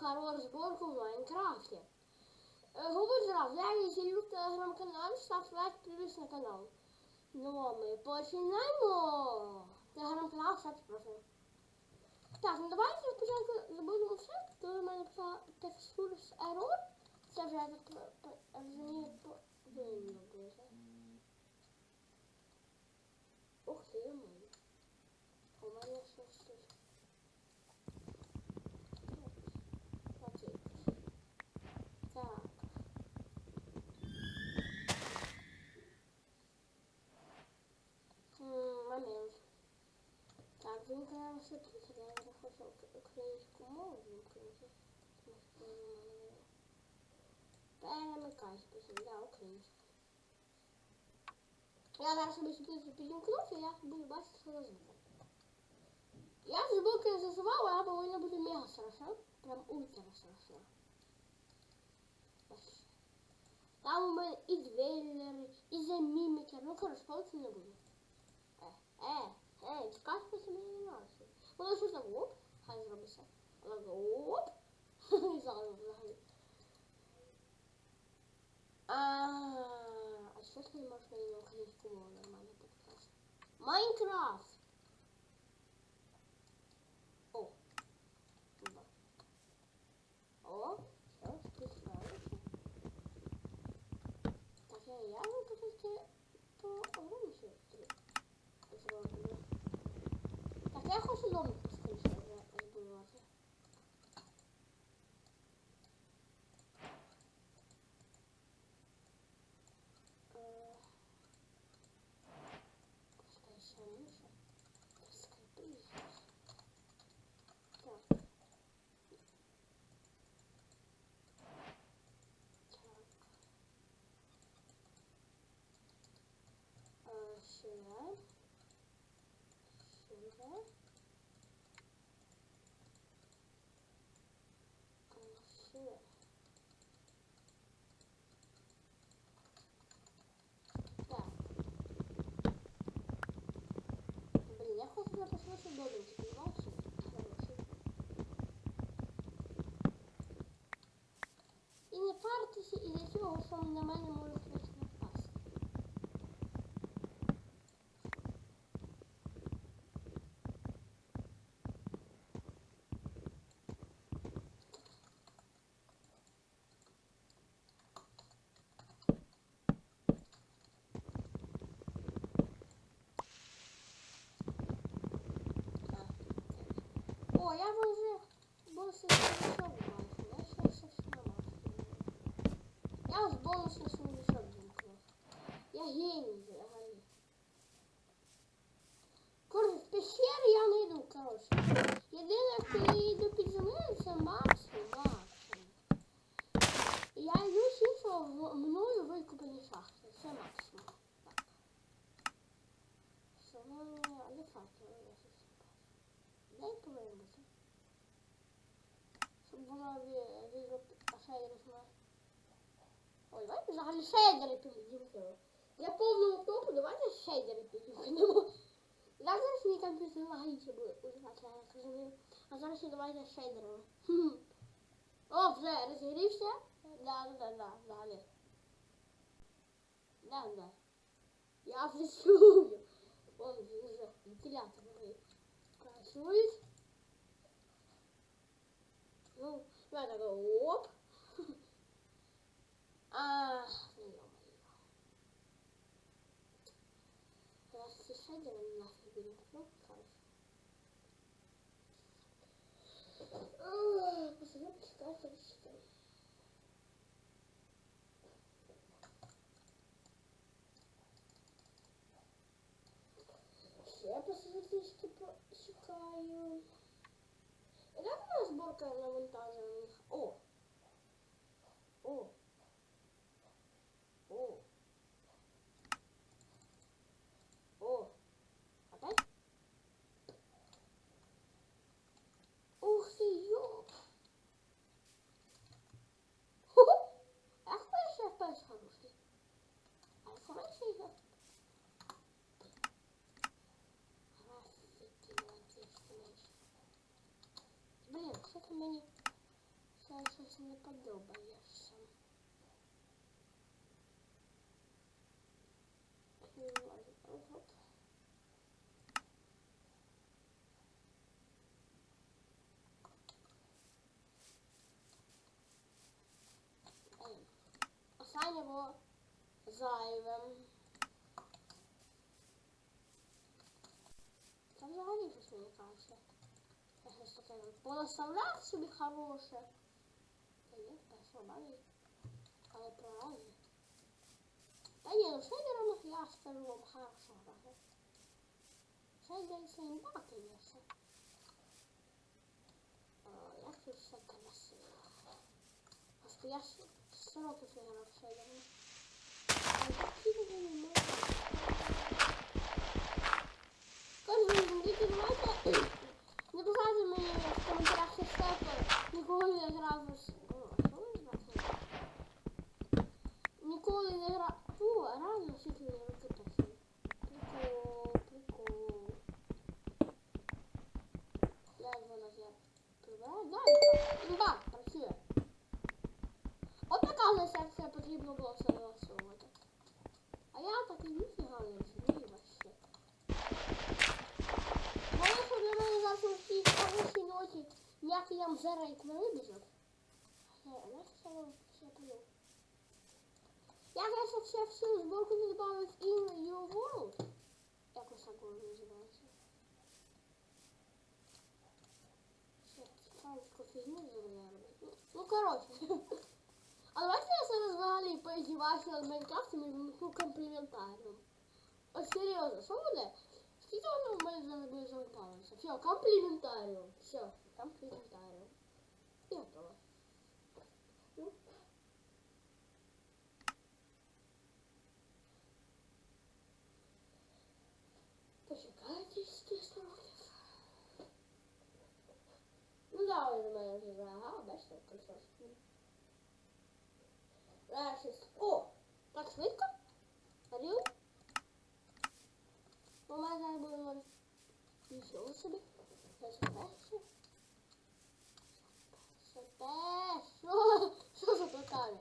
хорошу зборку в Майнкрафті. Е, Говорю зразу, я її в телеграм-каналі, ставте лайк, підписуйтесь на канал. Ну, а ми починаємо. Телеграм-канал, ставте профіль. Так, ну давайте спочатку забудемо все, коли в мене писала текстурс error. Це вже я так по- розумію, повинно вимкнемо все тут, я не хочу ук- українську мову вимкнути. Тому що вона в мене Перемикайся, потім, да, українську. Я зараз собі сюди підімкнуся, і я буду бачити, що за звук. Я звуки зазивала, вона повинна бути мега страшна. Прям ультра страшна. Ось. Там у мене і двейлери, і замімікер. Ну, коротше, палити не буду. Е, е, е, скачуватися мені не надо. Воно щось так оп, хай зробиться. Вона так оп. І зараз взагалі. А, а що ти не можеш мені на українську мову нормально підказати? Майнкрафт! Цього, що на мене може хтось напасти. О, я вже бонуси не бачу. Я ще щось намазую Я ось бонус на свій мішок вимкнув. Я геній взагалі. Коротше, в пещері я не йду, коротше. Єдине, коли я йду під землею, це максимум, максимум. І Я йду з іншого в- мною викопані шахти. Це максимум. Так. Що, ну, а де факел? Я щось не бачу. Дай повинен бути. Щоб вона від шейдери зна. Ой, давайте взагалі шейдери підімкнемо. Для повного топу давайте шейдери підімкнемо. Я зараз мій комп'ютер лагаючи буде уживати, я так розумію. А зараз ще давайте шейдерами. Хм. О, вже розігрівся? Да, да, да, взагалі. Да, да. Я вже чую. Вон вже вентилятор працюють. Ну, я так оп. Шейдеры нафиг берем. Ах, Посмотрим, почитаю, почитаю. Ще посмотрите, почитаю. І як у нас зборка навантажених? О! О! О! О! Опять? Ух ты, ёп! Ху-ху! А хороший FPS хороший. А хороший я Графики, молодец, конечно. Блин, что-то мне Та щось не подобаєшся. Оп. Ем, Останнє було зайвим. Та взагалі щось мені кажеться. Я щось таке понаставляв собі хороше. Та ні, пересобаний. Але правильно. Та ні, ну Шейдером я скажу вам хорошо грає. Шейдер це імба, конечно. О, як тут все красиво. Просто я ж 100 років не грав Шейдером. А які вони не можуть. Кажу, діти, давайте не писати мені в коментарях, що Степа ніколи не грав з... О, а що ви знаєте? Ніколи не грав... О, реально скільки зараз вообще всю зборку не добавив in your world. Якось так воно називається. Ще цікавеньку фігню зробили. Ну, Ну, коротше. А давайте я зараз взагалі поїздіваюся над Майнкрафтом і вмикну компліментаріум. Ось серйозно, що буде? Скільки воно в мене зараз буде завантажитися? Все, компліментаріум. Все, компліментаріум. І готово. Ну да, він у мене вже загав, бачите, прийшов. Зараз. О! Так швидко? Алло? У мене зараз буде ноль. Нічого собі. Це перше. Це перше. Що? Що за питання?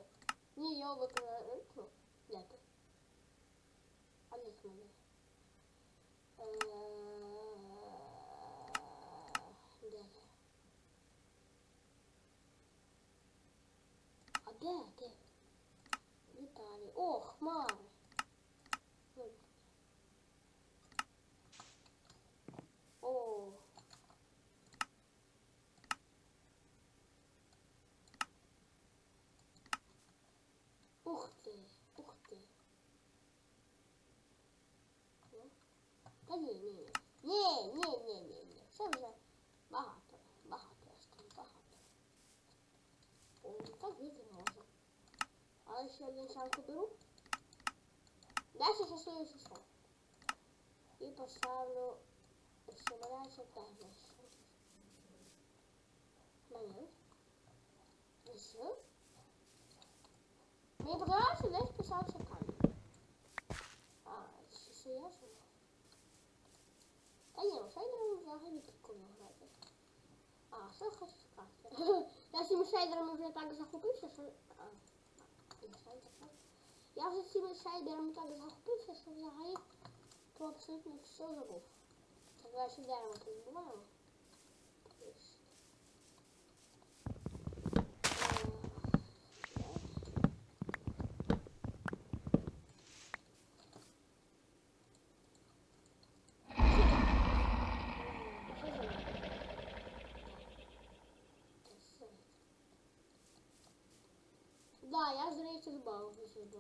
Ні, я виконаю. Ну, де ти? А де ти мене? А де ти? Віталій. О, хмари. Ой. О. Ух ти, ух ти. Ну. Та ні, ні, ні. Ні, ні, ні, ні, ні. Це вже багато, багато, я скажу, багато. О, так вийти можна. Але ще один шанку беру. Дальше шостою число. І поставлю симуляцію теж. Момент. Все. Мені подобається, десь писався камінь. А, чи це я ж? Та ні, шейдером взагалі прикольно грати. А, що я хочу сказати? Я цими шейдерами вже так захопився, що... А, і шейдер, так? Я вже цими шейдерами так захопився, що взагалі про абсолютно все забув. Так, давай ще дерево 30 баллов еще до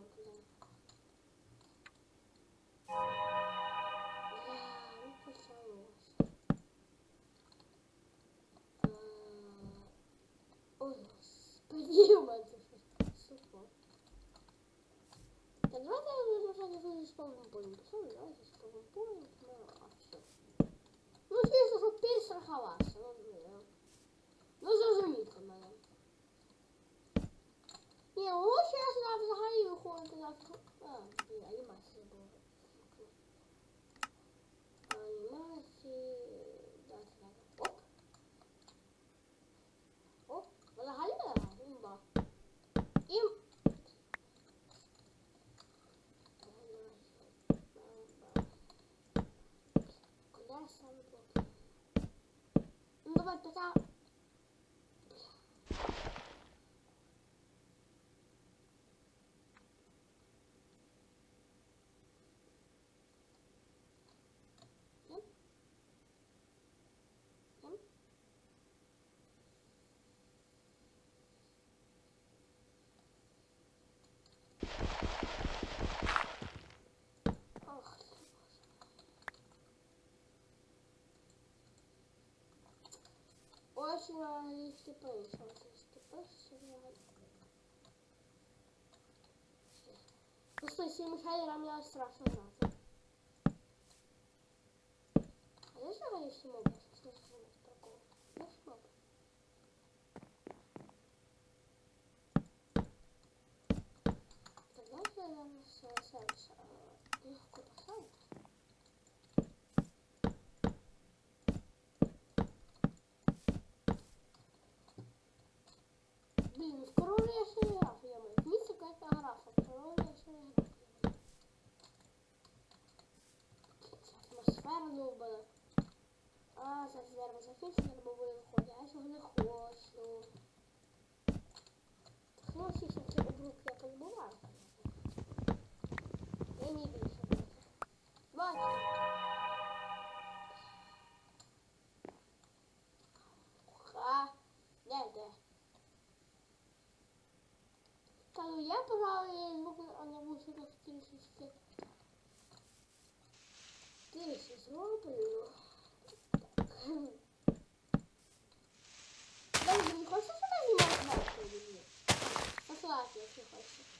Давайте я уже не буду исполнить. ことだ。Очень английский пейс, английский пейс, Просто если Михаила мне страшно знать. А я знаю, если могу, что сделать прикол. Я смог. Тогда я сенса легко поставлю. Блин, в корове я ще не грав, я маю. Місце какая-то графа, в корове я ще не грав. Атмосфера довбана. А, зараз зараз закінчиться, треба буде виходити. А я цього не хочу. Технологічно це обрубки якось буває. Я не більше. Бачите. Ха. Де, де? Та ну я, пожалуй, звук а на мусорах трішечки. Тише 别去，还去。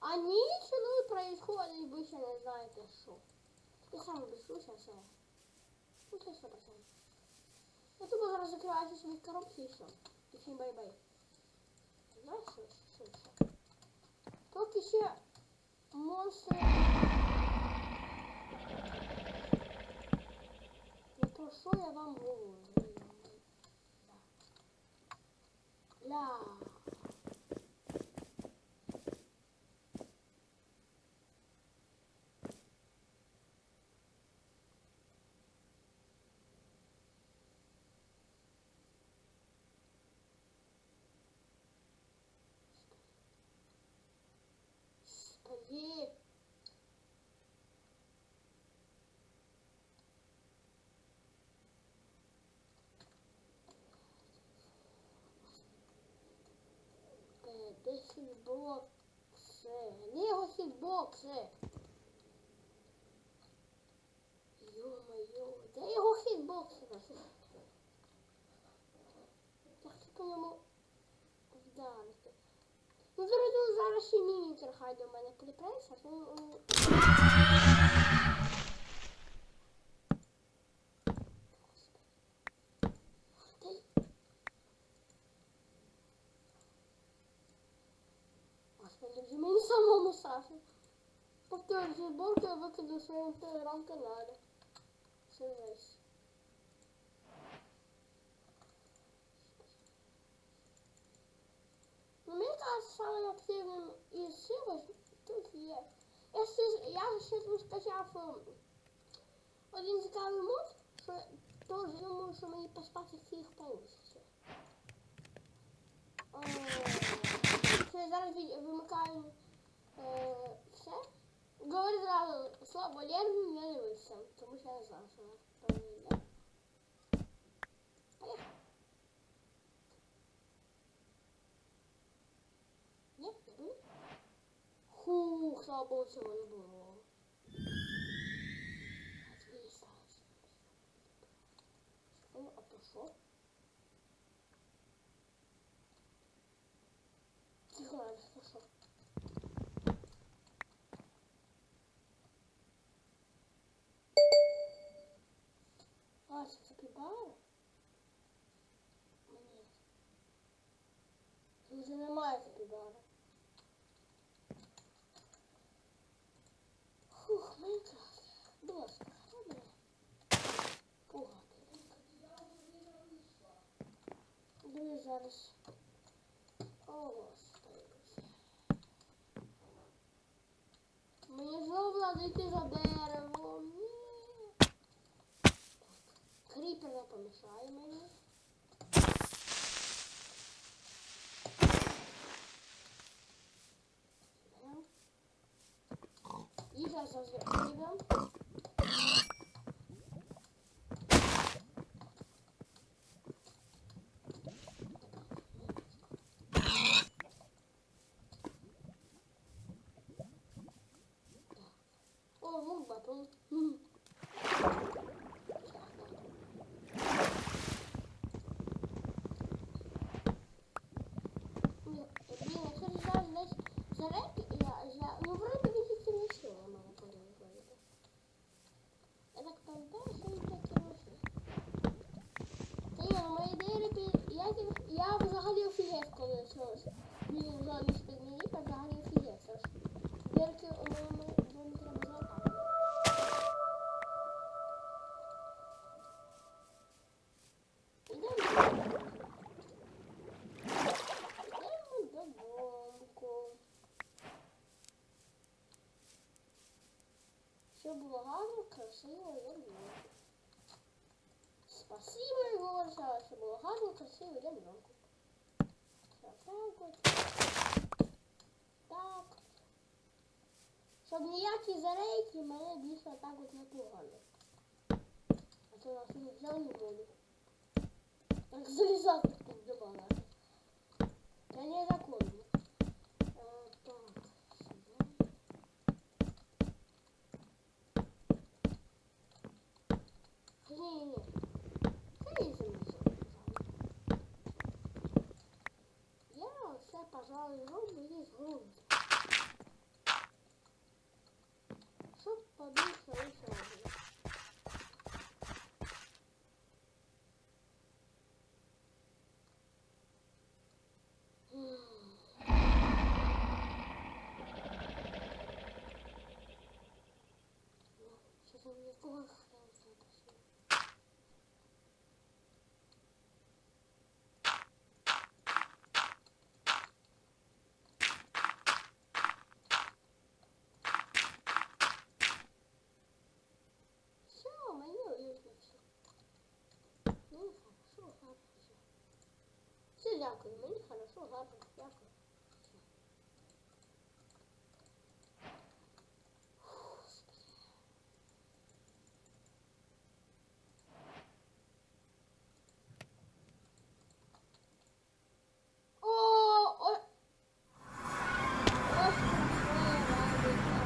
А ніч, ну, происходит, ви ще не знаєте, що. Я сам обіцюся все. Ну, це 100%. Я тупо зараз закриваю свої коробки і все. І всім бай-бай. Знаєш, що, що ще? Поки ще монстри. Ну про що я вам говорю? Ля. Де хітбокси? Де його хітбокси? Йо-моє, де його хітбокси? Як ти по ньому вдарити? Ну, зараз, зараз ще мінітер хай до мене припреться, de mim chamou Musashi. Porque eu de bom que eu vou que do seu terão que nada. Você vê isso. No meio da sala da TV e Silvas, tu via. Esses Yashi's me especial foram. Eles indicaram muito. Todos eu chamei para as partes que estão. Ah. я зараз від- вимикаю е, все. Говорю зразу, слово Валерію не дивився, тому що я не знав, що там йде. Поїхали. Ні, не буде. Хух, слава Богу, цього не було. Отлично. Ну, а то що? Тихо, Алекс, то що? А, це капібара? Ні. Тут вже немає капібара. Фух, Майнкрафт. Будь ласка, хто мене? Пугати. Дивись зараз. О, Мені знову треба йти за деревом. Ні. Кріпер не помішає мені. Берем. Їжа за хлібом. Мені жодний з-під мені, так взагалі офігев. Це ж Дірки у мене вам треба златати. Ідемо. Йдемо додому. Все було гарно, красиво, я люблю. Спасибо, Егорша, все було гарно, красиво, я люблю. Щоб ніякі зарейки мене більше так от не пугали. А то нас не взяв не буду. Так залізати тут до мене. Це незаконно. Е, так, сюди. Ні, ні. Це є замісок, пожалуй. Я все, пожалуй, роблю із грунту. 我不会 дякую, мені хорошо, гарно, дякую. Все. Фу, Господи. О, о. Ось прийшла радіка.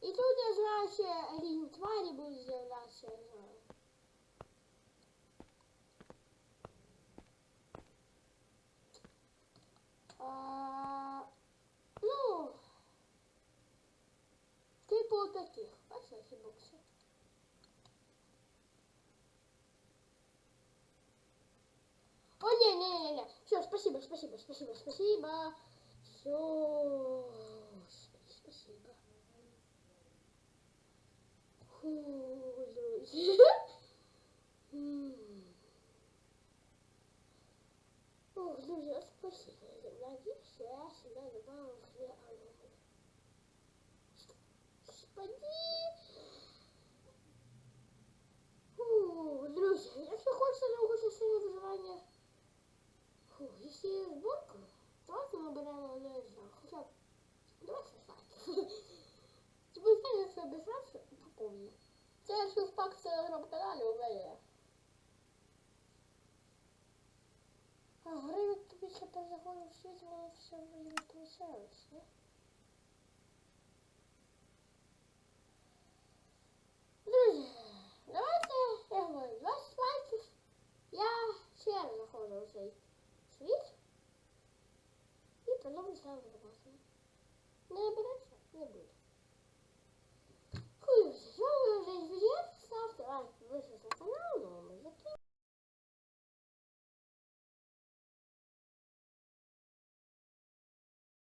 І тут я знаю, ще різні тварі будуть з'являтися, я знаю. А, ну, типу таких. Бачиш, які бокси. О, ні, спасибо, спасибо, спасибо, спасибо. Все, Фу, друзі. М. Ох, друзі, а спасибо. Надеюсь, я сюда добавил две ароматы. Господи! Фу, друзі, якщо хочете довго сильне виживання, фу, якщо є зборка, давайте наберемо, не знаю, хоча б 20 лайків. Типу, я це без вас упаковую. Це я ще впак в телеграм-каналі у мене. А гривень тобі ще перезаходив в світ, воно все вроді не получалось, не? Друзі, давайте, я говорю, 20 лайків. Я ще раз заходжу в цей світ. І потім ставлю запасом. Не береться, не буде.